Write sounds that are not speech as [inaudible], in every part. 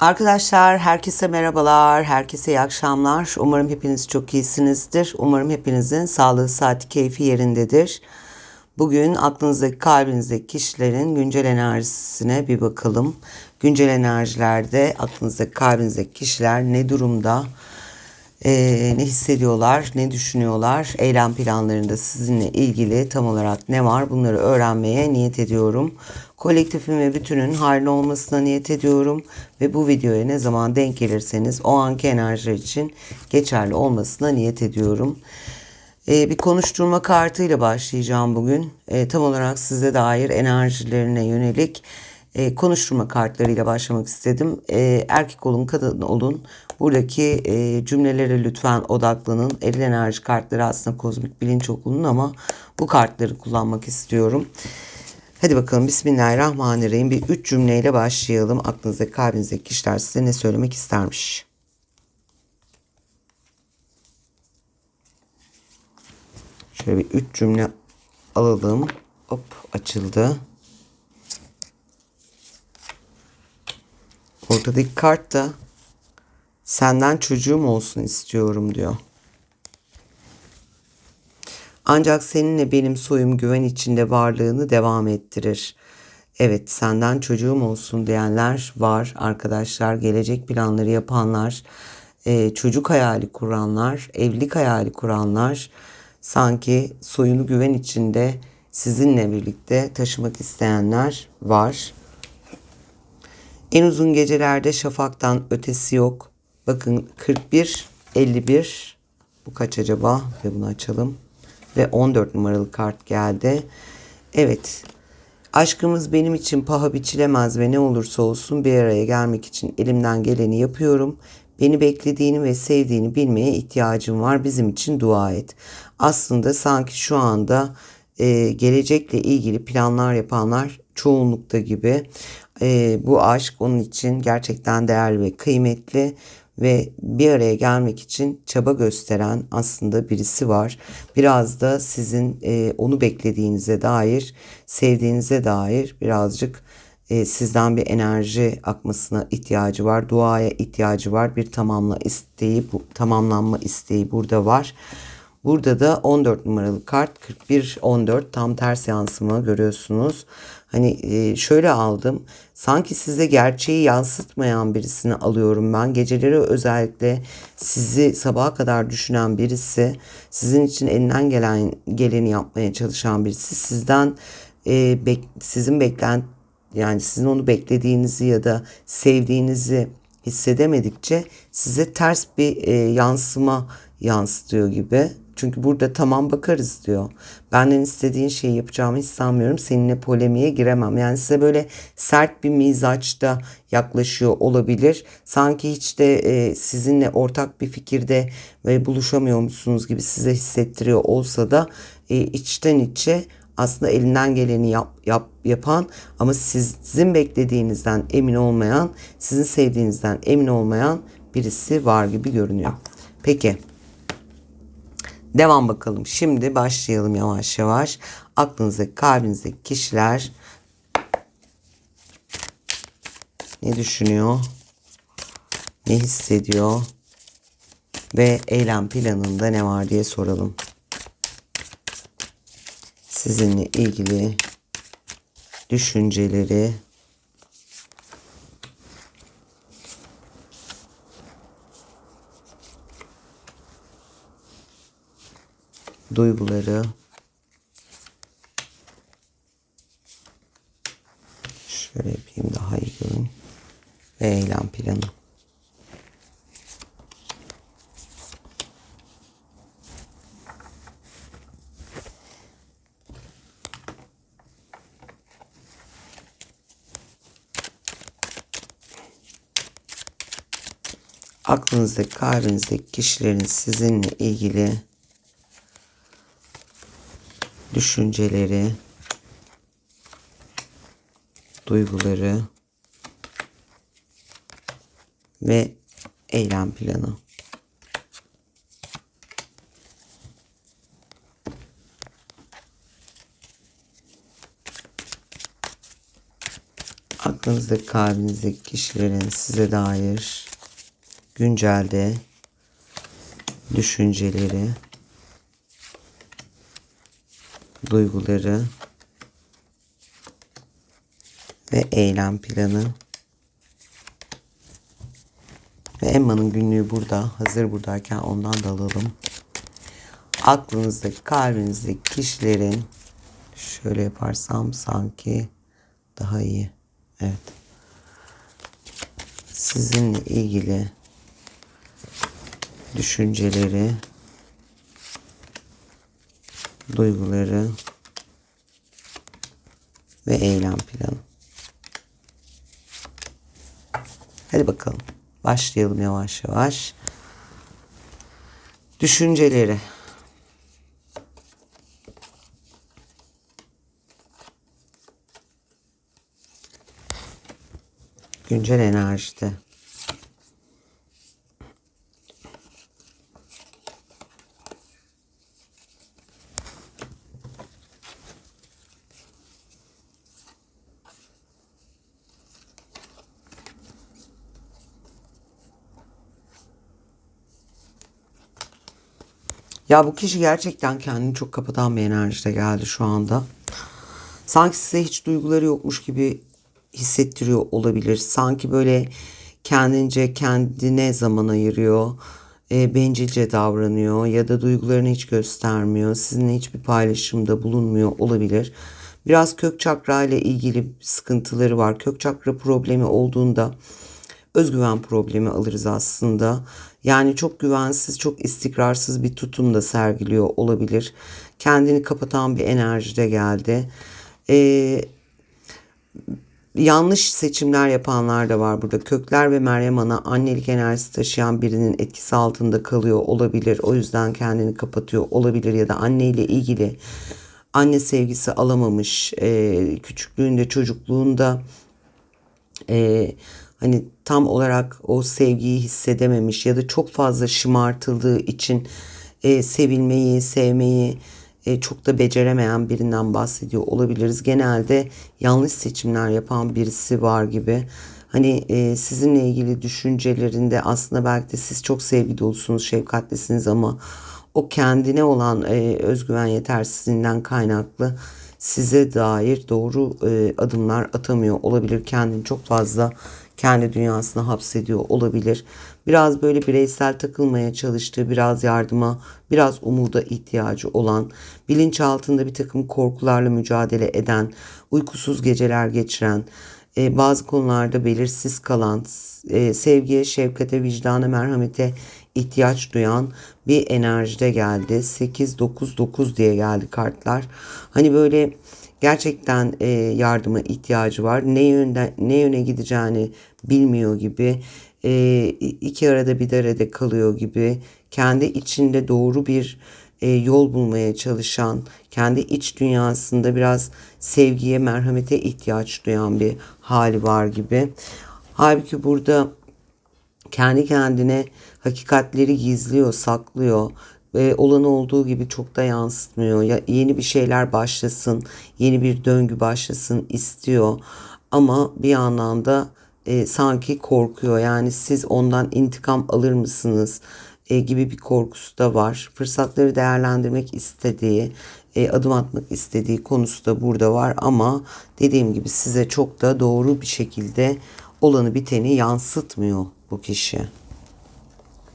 Arkadaşlar herkese merhabalar, herkese iyi akşamlar. Umarım hepiniz çok iyisinizdir. Umarım hepinizin sağlığı, saati, keyfi yerindedir. Bugün aklınızdaki, kalbinizdeki kişilerin güncel enerjisine bir bakalım. Güncel enerjilerde aklınızdaki, kalbinizdeki kişiler ne durumda, Ee, ne hissediyorlar, ne düşünüyorlar, eylem planlarında sizinle ilgili tam olarak ne var bunları öğrenmeye niyet ediyorum. Kolektifin ve bütünün hayırlı olmasına niyet ediyorum ve bu videoya ne zaman denk gelirseniz o anki enerjiler için geçerli olmasına niyet ediyorum. Ee, bir konuşturma kartıyla başlayacağım bugün. Ee, tam olarak size dair enerjilerine yönelik e, konuşturma kartlarıyla başlamak istedim. E, erkek olun, kadın olun. Buradaki e, cümlelere lütfen odaklanın. Eril enerji kartları aslında kozmik bilinç okulunun ama bu kartları kullanmak istiyorum. Hadi bakalım Bismillahirrahmanirrahim. Bir üç cümleyle başlayalım. Aklınızdaki, kalbinizdeki kişiler size ne söylemek istermiş? Şöyle bir üç cümle alalım. Hop açıldı. Ortadaki kart da senden çocuğum olsun istiyorum diyor. Ancak seninle benim soyum güven içinde varlığını devam ettirir. Evet senden çocuğum olsun diyenler var arkadaşlar. Gelecek planları yapanlar, e, çocuk hayali kuranlar, evlilik hayali kuranlar sanki soyunu güven içinde sizinle birlikte taşımak isteyenler var. En uzun gecelerde şafaktan ötesi yok. Bakın 41, 51. Bu kaç acaba? Ve bunu açalım. Ve 14 numaralı kart geldi. Evet. Aşkımız benim için paha biçilemez ve ne olursa olsun bir araya gelmek için elimden geleni yapıyorum. Beni beklediğini ve sevdiğini bilmeye ihtiyacım var. Bizim için dua et. Aslında sanki şu anda e, gelecekle ilgili planlar yapanlar çoğunlukta gibi. E, bu aşk onun için gerçekten değerli ve kıymetli ve bir araya gelmek için çaba gösteren aslında birisi var. Biraz da sizin e, onu beklediğinize dair, sevdiğinize dair birazcık e, sizden bir enerji akmasına ihtiyacı var. Duaya ihtiyacı var. Bir tamamla isteği, bu, tamamlanma isteği burada var. Burada da 14 numaralı kart 41 14 tam ters yansıma görüyorsunuz. Hani e, şöyle aldım. Sanki size gerçeği yansıtmayan birisini alıyorum ben. Geceleri özellikle sizi sabaha kadar düşünen birisi, sizin için elinden gelen geleni yapmaya çalışan birisi, sizden e, bek, sizin beklen yani sizin onu beklediğinizi ya da sevdiğinizi hissedemedikçe size ters bir e, yansıma yansıtıyor gibi. Çünkü burada tamam bakarız diyor. Benden istediğin şeyi yapacağımı hiç sanmıyorum. Seninle polemiğe giremem. Yani size böyle sert bir mizaçta yaklaşıyor olabilir. Sanki hiç de e, sizinle ortak bir fikirde ve buluşamıyormuşsunuz gibi size hissettiriyor olsa da e, içten içe aslında elinden geleni yap, yap, yapan ama siz, sizin beklediğinizden emin olmayan, sizin sevdiğinizden emin olmayan birisi var gibi görünüyor. Peki. Devam bakalım. Şimdi başlayalım yavaş yavaş. Aklınızdaki, kalbinizdeki kişiler ne düşünüyor? Ne hissediyor? Ve eylem planında ne var diye soralım. Sizinle ilgili düşünceleri duyguları şöyle yapayım daha iyi görün ve eylem planı. Aklınızdaki, kalbinizdeki kişilerin sizinle ilgili düşünceleri, duyguları ve eylem planı. aklınızdaki kalbinizdeki kişilerin size dair güncelde düşünceleri, duyguları ve eylem planı ve Emma'nın günlüğü burada. Hazır buradayken ondan da alalım. Aklınızdaki, kalbinizdeki kişilerin şöyle yaparsam sanki daha iyi. Evet. Sizinle ilgili düşünceleri, duyguları ve eylem planı. Hadi bakalım. Başlayalım yavaş yavaş. Düşünceleri. Güncel enerjide. Ya bu kişi gerçekten kendini çok kapatan bir enerjide geldi şu anda. Sanki size hiç duyguları yokmuş gibi hissettiriyor olabilir. Sanki böyle kendince kendine zaman ayırıyor. E, bencilce davranıyor ya da duygularını hiç göstermiyor. Sizinle hiçbir paylaşımda bulunmuyor olabilir. Biraz kök çakra ile ilgili sıkıntıları var. Kök çakra problemi olduğunda özgüven problemi alırız aslında. Yani çok güvensiz, çok istikrarsız bir tutum da sergiliyor olabilir. Kendini kapatan bir enerjide geldi. Ee, yanlış seçimler yapanlar da var burada. Kökler ve Meryem Ana annelik enerjisi taşıyan birinin etkisi altında kalıyor olabilir. O yüzden kendini kapatıyor olabilir ya da anneyle ilgili anne sevgisi alamamış. Ee, küçüklüğünde, çocukluğunda e, hani tam olarak o sevgiyi hissedememiş ya da çok fazla şımartıldığı için e, sevilmeyi, sevmeyi e, çok da beceremeyen birinden bahsediyor olabiliriz. Genelde yanlış seçimler yapan birisi var gibi. Hani e, sizinle ilgili düşüncelerinde aslında belki de siz çok sevgi dolusunuz, şefkatlisiniz ama o kendine olan e, özgüven yetersizliğinden kaynaklı size dair doğru e, adımlar atamıyor olabilir. Kendini çok fazla kendi dünyasına hapsediyor olabilir. Biraz böyle bireysel takılmaya çalıştığı, biraz yardıma, biraz umuda ihtiyacı olan, bilinçaltında bir takım korkularla mücadele eden, uykusuz geceler geçiren, e, bazı konularda belirsiz kalan, e, sevgiye, şefkate, vicdana, merhamete ihtiyaç duyan bir enerjide geldi. 8 9 9 diye geldi kartlar. Hani böyle gerçekten e, yardıma ihtiyacı var. Ne yönde ne yöne gideceğini bilmiyor gibi. E, iki arada bir derede kalıyor gibi. Kendi içinde doğru bir e, yol bulmaya çalışan, kendi iç dünyasında biraz sevgiye, merhamete ihtiyaç duyan bir hali var gibi. Halbuki burada kendi kendine hakikatleri gizliyor, saklıyor ve olanı olduğu gibi çok da yansıtmıyor. Ya yeni bir şeyler başlasın, yeni bir döngü başlasın istiyor. Ama bir yandan da e, sanki korkuyor. Yani siz ondan intikam alır mısınız e, gibi bir korkusu da var. Fırsatları değerlendirmek istediği, e, adım atmak istediği konusu da burada var. Ama dediğim gibi size çok da doğru bir şekilde olanı biteni yansıtmıyor bu kişi.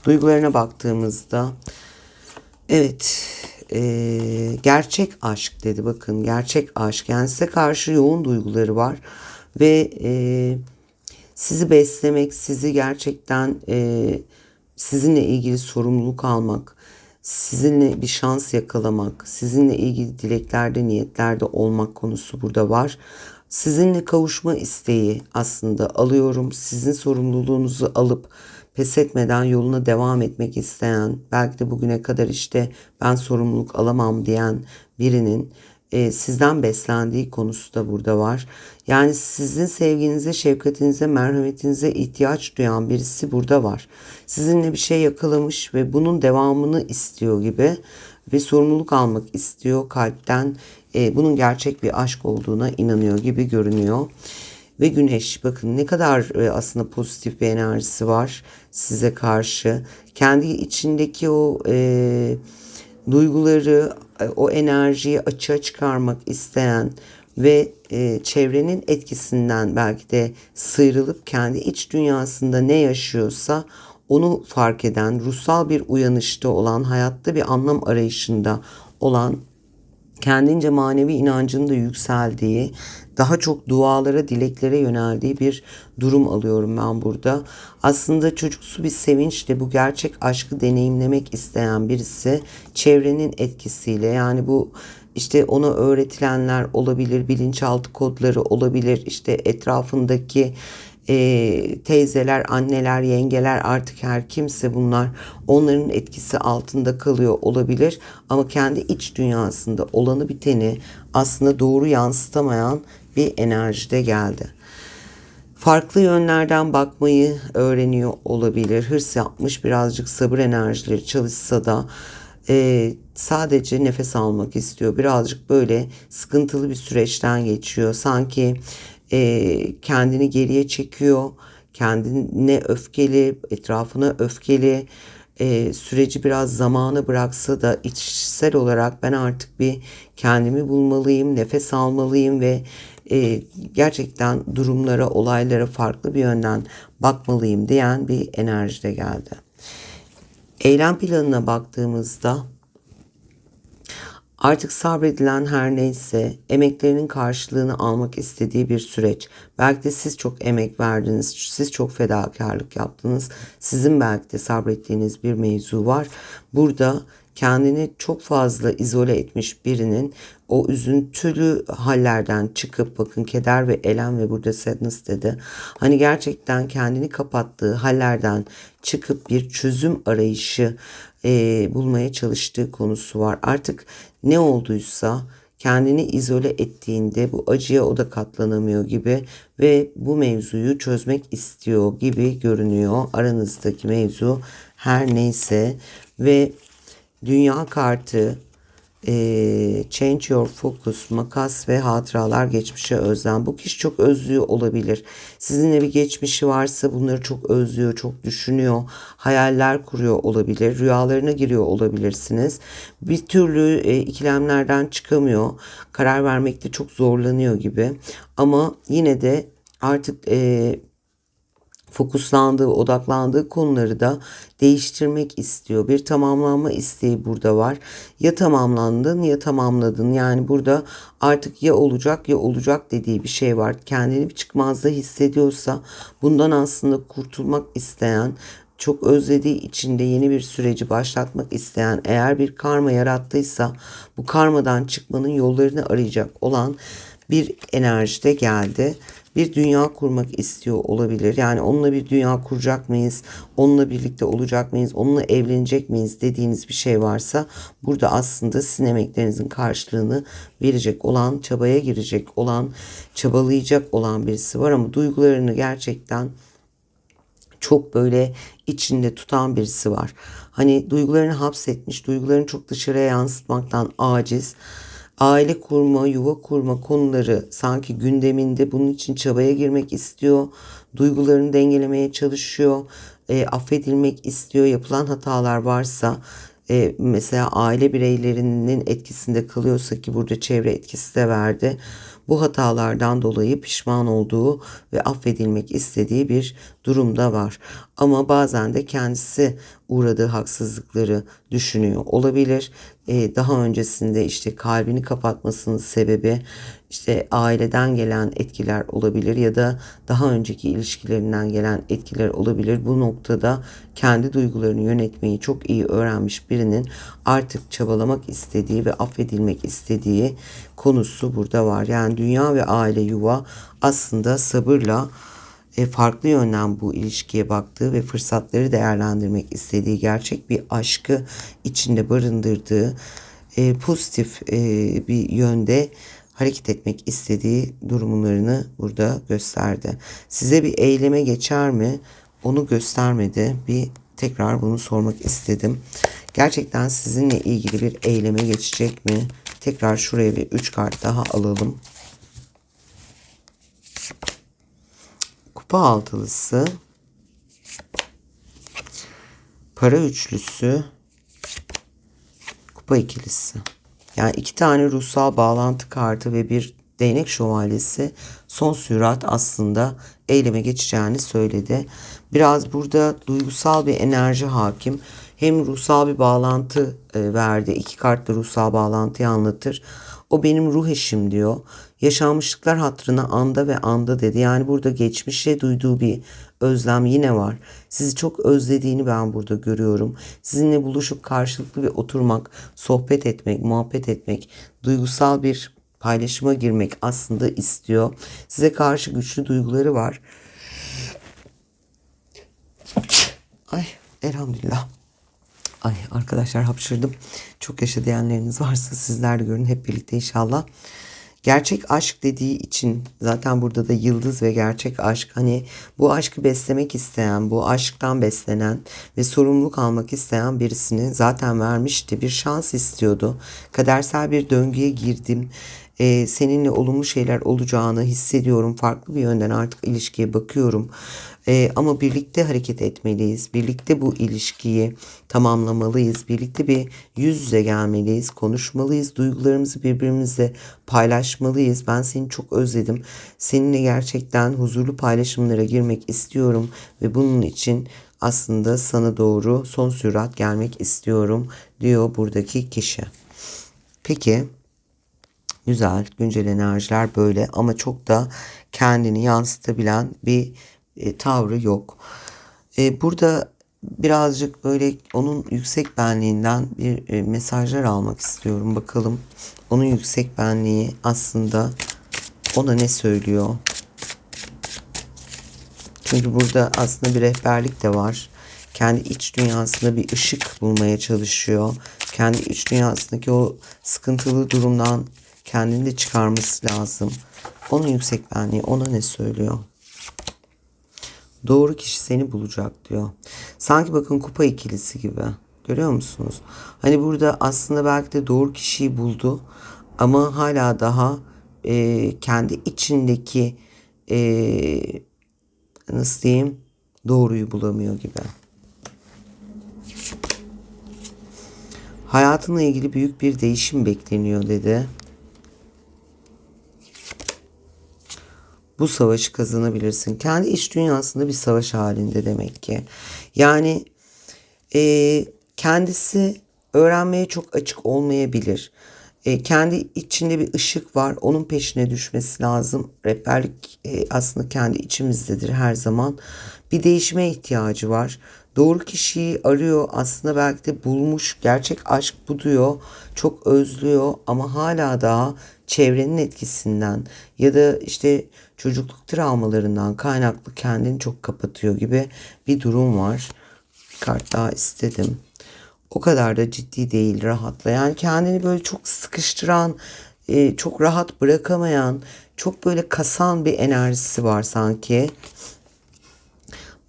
Duygularına baktığımızda evet e, gerçek aşk dedi. Bakın gerçek aşk. Yani size karşı yoğun duyguları var ve e, sizi beslemek sizi gerçekten e, sizinle ilgili sorumluluk almak sizinle bir şans yakalamak sizinle ilgili dileklerde niyetlerde olmak konusu burada var. Sizinle kavuşma isteği aslında alıyorum. Sizin sorumluluğunuzu alıp pes etmeden yoluna devam etmek isteyen, belki de bugüne kadar işte ben sorumluluk alamam diyen birinin e, sizden beslendiği konusu da burada var. Yani sizin sevginize, şefkatinize, merhametinize ihtiyaç duyan birisi burada var. Sizinle bir şey yakalamış ve bunun devamını istiyor gibi ve sorumluluk almak istiyor kalpten. E, bunun gerçek bir aşk olduğuna inanıyor gibi görünüyor. Ve güneş. Bakın ne kadar e, aslında pozitif bir enerjisi var size karşı. Kendi içindeki o e, duyguları, e, o enerjiyi açığa çıkarmak isteyen ve e, çevrenin etkisinden belki de sıyrılıp kendi iç dünyasında ne yaşıyorsa onu fark eden, ruhsal bir uyanışta olan, hayatta bir anlam arayışında olan kendince manevi inancının da yükseldiği, daha çok dualara, dileklere yöneldiği bir durum alıyorum ben burada. Aslında çocuksu bir sevinçle bu gerçek aşkı deneyimlemek isteyen birisi çevrenin etkisiyle yani bu işte ona öğretilenler olabilir, bilinçaltı kodları olabilir, işte etrafındaki e, teyzeler, anneler, yengeler artık her kimse bunlar onların etkisi altında kalıyor olabilir. Ama kendi iç dünyasında olanı biteni aslında doğru yansıtamayan bir enerjide geldi. Farklı yönlerden bakmayı öğreniyor olabilir. Hırs yapmış birazcık sabır enerjileri çalışsa da e, sadece nefes almak istiyor. Birazcık böyle sıkıntılı bir süreçten geçiyor. Sanki e, kendini geriye çekiyor. Kendine öfkeli, etrafına öfkeli. E, süreci biraz zamanı bıraksa da içsel olarak ben artık bir kendimi bulmalıyım, nefes almalıyım ve e, gerçekten durumlara, olaylara farklı bir yönden bakmalıyım diyen bir enerjide geldi. Eylem planına baktığımızda Artık sabredilen her neyse emeklerinin karşılığını almak istediği bir süreç. Belki de siz çok emek verdiniz, siz çok fedakarlık yaptınız. Sizin belki de sabrettiğiniz bir mevzu var. Burada kendini çok fazla izole etmiş birinin o üzüntülü hallerden çıkıp bakın keder ve elem ve burada sadness dedi. Hani gerçekten kendini kapattığı hallerden çıkıp bir çözüm arayışı e, bulmaya çalıştığı konusu var. Artık ne olduysa kendini izole ettiğinde bu acıya o da katlanamıyor gibi ve bu mevzuyu çözmek istiyor gibi görünüyor. Aranızdaki mevzu her neyse ve dünya kartı e, change your focus, makas ve hatıralar geçmişe özlem. Bu kişi çok özlüyor olabilir. Sizinle bir geçmişi varsa bunları çok özlüyor, çok düşünüyor. Hayaller kuruyor olabilir. Rüyalarına giriyor olabilirsiniz. Bir türlü e, ikilemlerden çıkamıyor. Karar vermekte çok zorlanıyor gibi. Ama yine de artık e, fokuslandığı, odaklandığı konuları da değiştirmek istiyor. Bir tamamlanma isteği burada var. Ya tamamlandın ya tamamladın. Yani burada artık ya olacak ya olacak dediği bir şey var. Kendini bir çıkmazda hissediyorsa bundan aslında kurtulmak isteyen çok özlediği içinde yeni bir süreci başlatmak isteyen eğer bir karma yarattıysa bu karmadan çıkmanın yollarını arayacak olan bir enerjide geldi bir dünya kurmak istiyor olabilir. Yani onunla bir dünya kuracak mıyız? Onunla birlikte olacak mıyız? Onunla evlenecek miyiz dediğiniz bir şey varsa burada aslında sizin emeklerinizin karşılığını verecek olan, çabaya girecek olan, çabalayacak olan birisi var ama duygularını gerçekten çok böyle içinde tutan birisi var. Hani duygularını hapsetmiş, duygularını çok dışarıya yansıtmaktan aciz aile kurma, yuva kurma konuları sanki gündeminde bunun için çabaya girmek istiyor. Duygularını dengelemeye çalışıyor. E, affedilmek istiyor. Yapılan hatalar varsa e, mesela aile bireylerinin etkisinde kalıyorsa ki burada çevre etkisi de verdi. Bu hatalardan dolayı pişman olduğu ve affedilmek istediği bir durumda var. Ama bazen de kendisi uğradığı haksızlıkları düşünüyor olabilir. Ee, daha öncesinde işte kalbini kapatmasının sebebi işte aileden gelen etkiler olabilir ya da daha önceki ilişkilerinden gelen etkiler olabilir. Bu noktada kendi duygularını yönetmeyi çok iyi öğrenmiş birinin artık çabalamak istediği ve affedilmek istediği konusu burada var. Yani dünya ve aile yuva aslında sabırla e, farklı yönden bu ilişkiye baktığı ve fırsatları değerlendirmek istediği gerçek bir aşkı içinde barındırdığı e, pozitif e, bir yönde hareket etmek istediği durumlarını burada gösterdi. Size bir eyleme geçer mi? Onu göstermedi. Bir tekrar bunu sormak istedim. Gerçekten sizinle ilgili bir eyleme geçecek mi? Tekrar şuraya bir 3 kart daha alalım. Kupa altılısı. Para üçlüsü. Kupa ikilisi. Yani iki tane ruhsal bağlantı kartı ve bir değnek şövalyesi son sürat aslında eyleme geçeceğini söyledi. Biraz burada duygusal bir enerji hakim. Hem ruhsal bir bağlantı e, verdi. İki kartla ruhsal bağlantıyı anlatır. O benim ruh eşim diyor. Yaşanmışlıklar hatırına anda ve anda dedi. Yani burada geçmişe duyduğu bir özlem yine var. Sizi çok özlediğini ben burada görüyorum. Sizinle buluşup karşılıklı bir oturmak, sohbet etmek, muhabbet etmek, duygusal bir paylaşıma girmek aslında istiyor. Size karşı güçlü duyguları var. Ay elhamdülillah. Ay arkadaşlar hapşırdım. Çok yaşa diyenleriniz varsa sizler de görün hep birlikte inşallah. Gerçek aşk dediği için zaten burada da yıldız ve gerçek aşk hani bu aşkı beslemek isteyen, bu aşktan beslenen ve sorumluluk almak isteyen birisini zaten vermişti. Bir şans istiyordu. Kadersel bir döngüye girdim e, seninle olumlu şeyler olacağını hissediyorum. Farklı bir yönden artık ilişkiye bakıyorum. E, ama birlikte hareket etmeliyiz. Birlikte bu ilişkiyi tamamlamalıyız. Birlikte bir yüz yüze gelmeliyiz. Konuşmalıyız. Duygularımızı birbirimizle paylaşmalıyız. Ben seni çok özledim. Seninle gerçekten huzurlu paylaşımlara girmek istiyorum. Ve bunun için aslında sana doğru son sürat gelmek istiyorum diyor buradaki kişi. Peki Güzel, güncel enerjiler böyle ama çok da kendini yansıtabilen bir e, tavrı yok. E, burada birazcık böyle onun yüksek benliğinden bir e, mesajlar almak istiyorum. Bakalım onun yüksek benliği aslında ona ne söylüyor? Çünkü burada aslında bir rehberlik de var. Kendi iç dünyasında bir ışık bulmaya çalışıyor. Kendi iç dünyasındaki o sıkıntılı durumdan kendini de çıkarması lazım. Onun yüksek benliği ona ne söylüyor? Doğru kişi seni bulacak diyor. Sanki bakın kupa ikilisi gibi. Görüyor musunuz? Hani burada aslında belki de doğru kişiyi buldu. Ama hala daha e, kendi içindeki e, nasıl diyeyim doğruyu bulamıyor gibi. Hayatınla ilgili büyük bir değişim bekleniyor dedi. Bu savaşı kazanabilirsin. Kendi iç dünyasında bir savaş halinde demek ki. Yani e, kendisi öğrenmeye çok açık olmayabilir. E, kendi içinde bir ışık var. Onun peşine düşmesi lazım. Rehberlik e, aslında kendi içimizdedir her zaman. Bir değişime ihtiyacı var. Doğru kişiyi arıyor. Aslında belki de bulmuş. Gerçek aşk bu diyor. Çok özlüyor ama hala daha çevrenin etkisinden ya da işte çocukluk travmalarından kaynaklı kendini çok kapatıyor gibi bir durum var. Bir kart daha istedim. O kadar da ciddi değil rahatla. Yani kendini böyle çok sıkıştıran, e, çok rahat bırakamayan, çok böyle kasan bir enerjisi var sanki.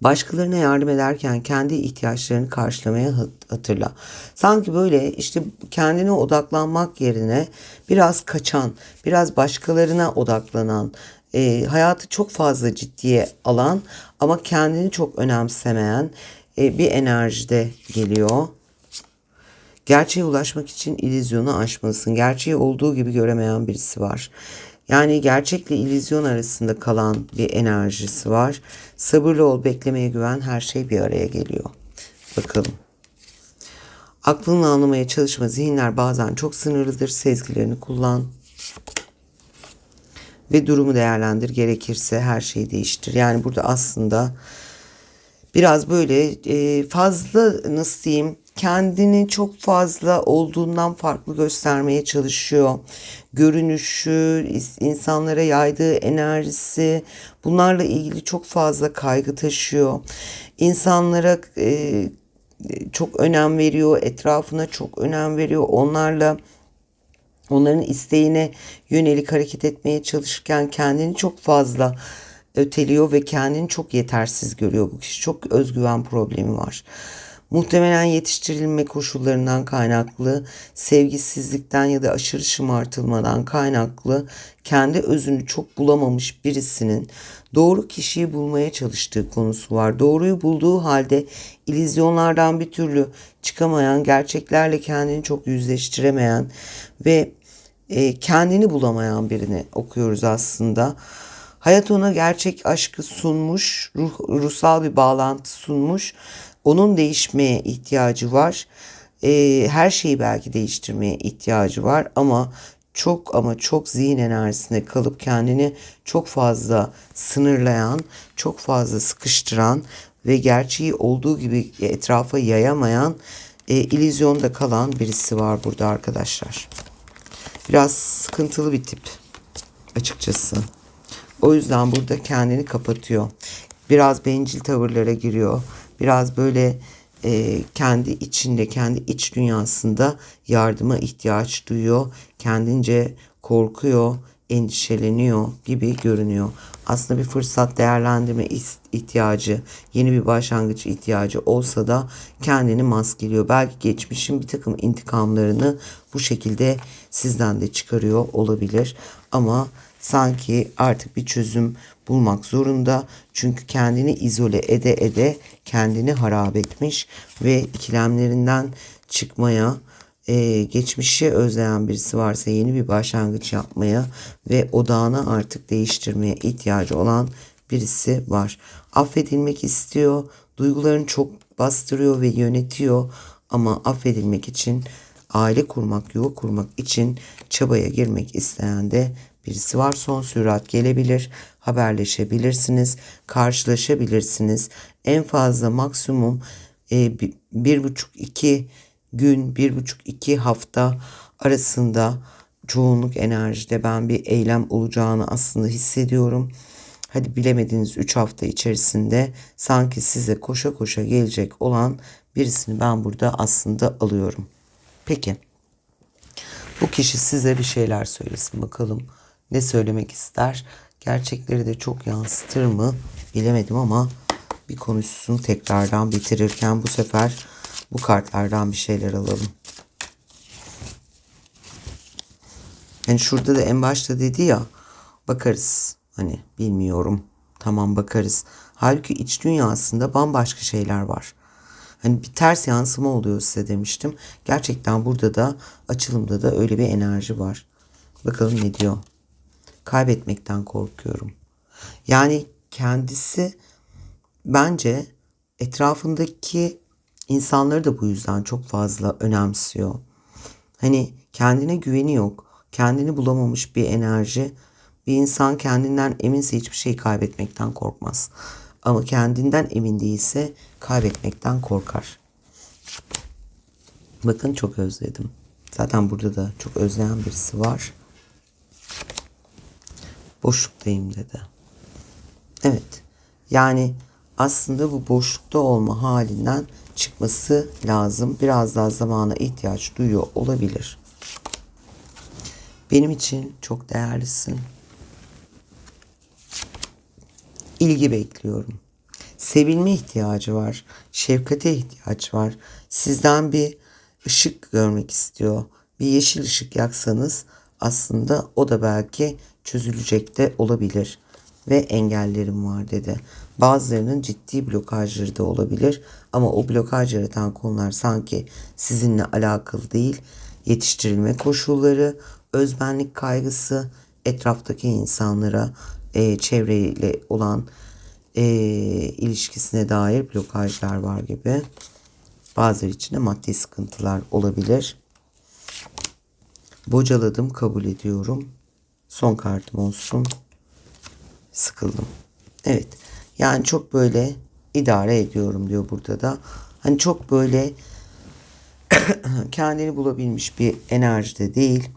Başkalarına yardım ederken kendi ihtiyaçlarını karşılamaya hatırla. Sanki böyle işte kendine odaklanmak yerine biraz kaçan, biraz başkalarına odaklanan, e, hayatı çok fazla ciddiye alan ama kendini çok önemsemeyen e, bir enerjide geliyor. Gerçeğe ulaşmak için ilizyonu aşmalısın. Gerçeği olduğu gibi göremeyen birisi var. Yani gerçekle illüzyon arasında kalan bir enerjisi var. Sabırlı ol, beklemeye güven, her şey bir araya geliyor. Bakalım. Aklını anlamaya çalışma. Zihinler bazen çok sınırlıdır. Sezgilerini kullan. Ve durumu değerlendir. Gerekirse her şeyi değiştir. Yani burada aslında biraz böyle e, fazla nasıl diyeyim kendini çok fazla olduğundan farklı göstermeye çalışıyor. Görünüşü, insanlara yaydığı enerjisi bunlarla ilgili çok fazla kaygı taşıyor. İnsanlara e, çok önem veriyor, etrafına çok önem veriyor. Onlarla onların isteğine yönelik hareket etmeye çalışırken kendini çok fazla öteliyor ve kendini çok yetersiz görüyor bu kişi. Çok özgüven problemi var. Muhtemelen yetiştirilme koşullarından kaynaklı, sevgisizlikten ya da aşırı şımartılmadan kaynaklı kendi özünü çok bulamamış birisinin doğru kişiyi bulmaya çalıştığı konusu var. Doğruyu bulduğu halde ilizyonlardan bir türlü çıkamayan, gerçeklerle kendini çok yüzleştiremeyen ve e, kendini bulamayan birini okuyoruz aslında. Hayat ona gerçek aşkı sunmuş, ruh, ruhsal bir bağlantı sunmuş. Onun değişmeye ihtiyacı var. E, her şeyi belki değiştirmeye ihtiyacı var ama çok ama çok zihin enerjisinde kalıp kendini çok fazla sınırlayan, çok fazla sıkıştıran ve gerçeği olduğu gibi etrafa yayamayan, e, illüzyonda kalan birisi var burada arkadaşlar. Biraz sıkıntılı bir tip açıkçası. O yüzden burada kendini kapatıyor. Biraz bencil tavırlara giriyor. Biraz böyle e, kendi içinde, kendi iç dünyasında yardıma ihtiyaç duyuyor. Kendince korkuyor, endişeleniyor gibi görünüyor. Aslında bir fırsat değerlendirme ihtiyacı, yeni bir başlangıç ihtiyacı olsa da kendini maskeliyor. Belki geçmişin bir takım intikamlarını bu şekilde sizden de çıkarıyor olabilir. Ama sanki artık bir çözüm bulmak zorunda. Çünkü kendini izole ede ede kendini harap etmiş ve ikilemlerinden çıkmaya, e, geçmişi özleyen birisi varsa yeni bir başlangıç yapmaya ve odağını artık değiştirmeye ihtiyacı olan birisi var. Affedilmek istiyor, duygularını çok bastırıyor ve yönetiyor ama affedilmek için aile kurmak, yuva kurmak için çabaya girmek isteyen de birisi var. Son sürat gelebilir, haberleşebilirsiniz, karşılaşabilirsiniz. En fazla maksimum e, bir, buçuk iki gün, bir buçuk iki hafta arasında çoğunluk enerjide ben bir eylem olacağını aslında hissediyorum. Hadi bilemediğiniz 3 hafta içerisinde sanki size koşa koşa gelecek olan birisini ben burada aslında alıyorum. Peki. Bu kişi size bir şeyler söylesin bakalım. Ne söylemek ister? Gerçekleri de çok yansıtır mı? Bilemedim ama bir konuşsun tekrardan bitirirken bu sefer bu kartlardan bir şeyler alalım. Yani şurada da en başta dedi ya bakarız. Hani bilmiyorum. Tamam bakarız. Halbuki iç dünyasında bambaşka şeyler var. Hani bir ters yansıma oluyor size demiştim. Gerçekten burada da açılımda da öyle bir enerji var. Bakalım ne diyor. Kaybetmekten korkuyorum. Yani kendisi bence etrafındaki insanları da bu yüzden çok fazla önemsiyor. Hani kendine güveni yok. Kendini bulamamış bir enerji. Bir insan kendinden eminse hiçbir şey kaybetmekten korkmaz. Ama kendinden emin değilse kaybetmekten korkar. Bakın çok özledim. Zaten burada da çok özleyen birisi var. Boşluktayım dedi. Evet. Yani aslında bu boşlukta olma halinden çıkması lazım. Biraz daha zamana ihtiyaç duyuyor olabilir. Benim için çok değerlisin. İlgi bekliyorum. Sevilme ihtiyacı var. Şefkate ihtiyaç var. Sizden bir ışık görmek istiyor. Bir yeşil ışık yaksanız aslında o da belki çözülecek de olabilir ve engellerim var dedi. Bazılarının ciddi blokajları da olabilir ama o blokaj yaratan konular sanki sizinle alakalı değil. Yetiştirilme koşulları, özbenlik kaygısı, etraftaki insanlara, e, çevreyle olan e, ilişkisine dair blokajlar var gibi. Bazıları için de maddi sıkıntılar olabilir. Bocaladım, kabul ediyorum. Son kartım olsun. Sıkıldım. Evet. Yani çok böyle idare ediyorum diyor burada da. Hani çok böyle [clears throat] kendini bulabilmiş bir enerjide değil.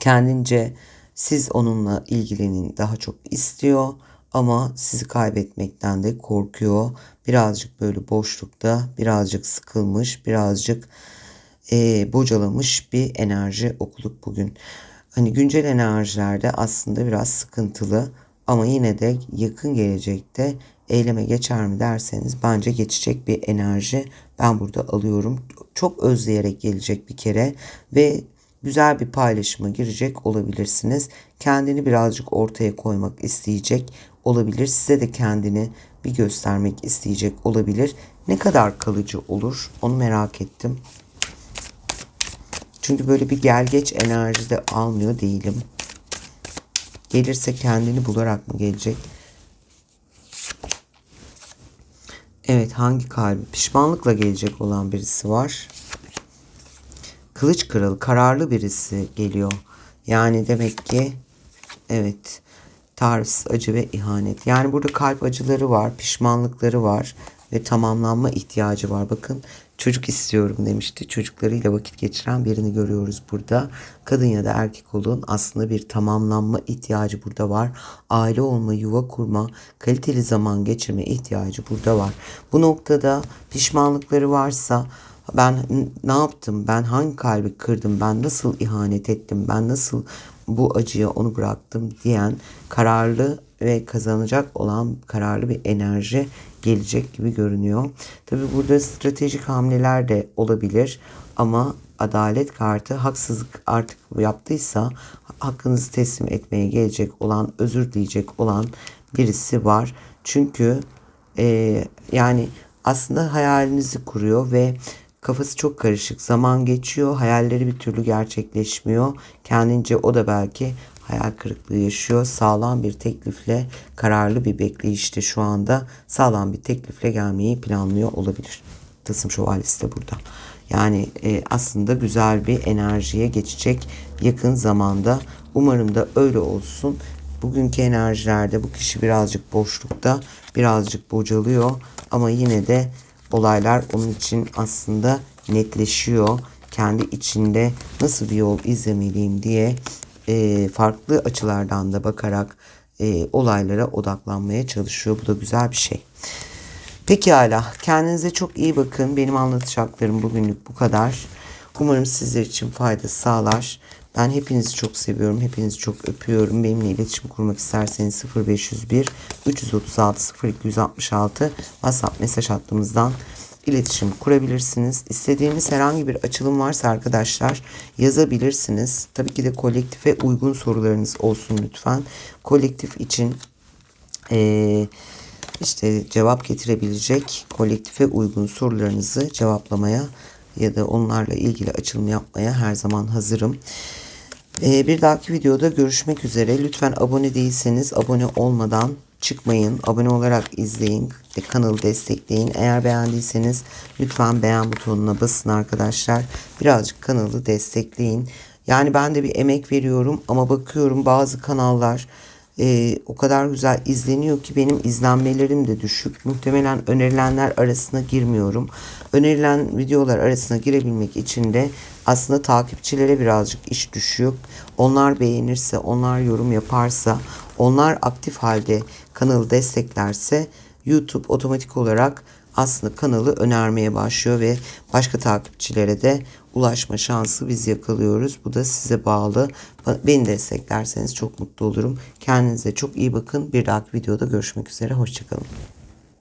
Kendince siz onunla ilgilenin daha çok istiyor ama sizi kaybetmekten de korkuyor. Birazcık böyle boşlukta, birazcık sıkılmış, birazcık e, bocalamış bir enerji okuduk bugün. Hani güncel enerjilerde aslında biraz sıkıntılı ama yine de yakın gelecekte eyleme geçer mi derseniz bence geçecek bir enerji ben burada alıyorum. Çok özleyerek gelecek bir kere ve güzel bir paylaşıma girecek olabilirsiniz. Kendini birazcık ortaya koymak isteyecek olabilir. Size de kendini bir göstermek isteyecek olabilir. Ne kadar kalıcı olur onu merak ettim. Çünkü böyle bir gel geç enerji de almıyor değilim. Gelirse kendini bularak mı gelecek? Evet hangi kalbi? Pişmanlıkla gelecek olan birisi var. Kılıç kralı kararlı birisi geliyor. Yani demek ki evet tarifsiz acı ve ihanet. Yani burada kalp acıları var, pişmanlıkları var ve tamamlanma ihtiyacı var. Bakın çocuk istiyorum demişti. Çocuklarıyla vakit geçiren birini görüyoruz burada. Kadın ya da erkek olun aslında bir tamamlanma ihtiyacı burada var. Aile olma, yuva kurma, kaliteli zaman geçirme ihtiyacı burada var. Bu noktada pişmanlıkları varsa ben ne yaptım? Ben hangi kalbi kırdım? Ben nasıl ihanet ettim? Ben nasıl bu acıya onu bıraktım diyen kararlı ve kazanacak olan kararlı bir enerji gelecek gibi görünüyor. Tabi burada stratejik hamleler de olabilir ama adalet kartı haksızlık artık yaptıysa hakkınızı teslim etmeye gelecek olan, özür dileyecek olan birisi var. Çünkü e, yani aslında hayalinizi kuruyor ve Kafası çok karışık. Zaman geçiyor. Hayalleri bir türlü gerçekleşmiyor. Kendince o da belki hayal kırıklığı yaşıyor. Sağlam bir teklifle, kararlı bir bekleyişte şu anda sağlam bir teklifle gelmeyi planlıyor olabilir. Tılsım şövalyesi de burada. Yani e, aslında güzel bir enerjiye geçecek yakın zamanda. Umarım da öyle olsun. Bugünkü enerjilerde bu kişi birazcık boşlukta, birazcık bocalıyor ama yine de olaylar onun için aslında netleşiyor. Kendi içinde nasıl bir yol izlemeliyim diye e, farklı açılardan da bakarak e, olaylara odaklanmaya çalışıyor. Bu da güzel bir şey. Peki hala kendinize çok iyi bakın. Benim anlatacaklarım bugünlük bu kadar. Umarım sizler için fayda sağlar. Ben hepinizi çok seviyorum. Hepinizi çok öpüyorum. Benimle iletişim kurmak isterseniz 0501 336 0266 WhatsApp mesaj hattımızdan iletişim kurabilirsiniz. İstediğiniz herhangi bir açılım varsa arkadaşlar yazabilirsiniz. Tabii ki de kolektife uygun sorularınız olsun lütfen. Kolektif için ee, işte cevap getirebilecek kolektife uygun sorularınızı cevaplamaya ya da onlarla ilgili açılım yapmaya her zaman hazırım. Ee, bir dahaki videoda görüşmek üzere. Lütfen abone değilseniz abone olmadan çıkmayın. Abone olarak izleyin. Kanalı destekleyin. Eğer beğendiyseniz lütfen beğen butonuna basın arkadaşlar. Birazcık kanalı destekleyin. Yani ben de bir emek veriyorum ama bakıyorum bazı kanallar e, o kadar güzel izleniyor ki benim izlenmelerim de düşük. Muhtemelen önerilenler arasına girmiyorum. Önerilen videolar arasına girebilmek için de aslında takipçilere birazcık iş düşüyor. Onlar beğenirse, onlar yorum yaparsa, onlar aktif halde kanalı desteklerse YouTube otomatik olarak aslında kanalı önermeye başlıyor ve başka takipçilere de ulaşma şansı biz yakalıyoruz. Bu da size bağlı. Beni desteklerseniz çok mutlu olurum. Kendinize çok iyi bakın. Bir dahaki videoda görüşmek üzere. Hoşçakalın.